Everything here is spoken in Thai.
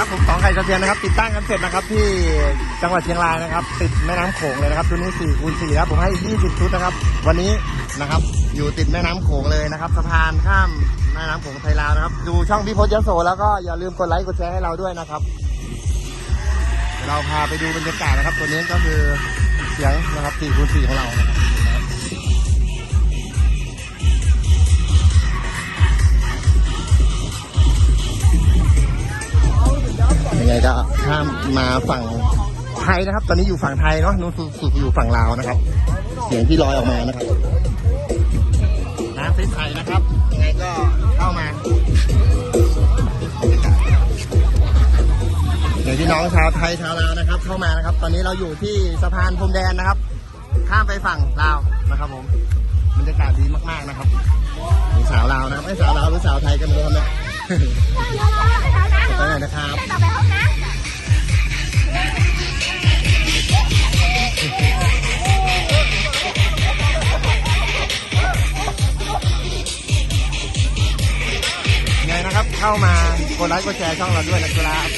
ครับผมสองไข่กระเทียมนะครับ ติดตั้งกันเสร็จนะครับ ที่จังหวัดเชียงรายนะครับ ติดแม่น้ำโขงเลยนะครับชุดนี้4คูณ4ครับผมให้ 20 ชุดนะครับ วันนี้นะครับอยู่ติดแม่น้ำโขงเลยนะครับสะพานข้ามแม่น้ำโขงไทยลาวนะครับ ดูช่องพี่พจน์ยโสแล้วก็อย่าลืมกดไลค์กดแชร์ให้เราด้วยนะครับเดี๋ยวเราพาไปดูบรรยากาศนะครับ ตัวนี้ก็คือเสียงนะครับ4คูณ4ของเรานะครับ ไงก็ข้ามมาฝั่งไทยนะครับ ตอนนี้อยู่ฝั่งไทยเนาะนู้นสุดอยู่ฝั่งลาวนะครับ เสียงที่ลอยออกมานะครับน้ำใสๆนะครับยังไงก็เข้ามาเดี๋ยวพี่น้องชาวไทยชาวลาวนะครับ เข้ามานะครับ ตอนนี้เราอยู่ที่สะพานพรมแดนนะครับ ข้ามไปฝั่งลาวนะครับ ผมบรรยากาศดีมากๆนะครับมีสาวลาวนะครับไอ้ยสาวลาวหรือสาวไทยกันไม่รู้ครับเนี่ย ไปหน่อยนะครับต่อไปห้องน้ยังไงนะครับเข้ามา กดไลค์ กดแชร์ช่องเราด้วยนะครับ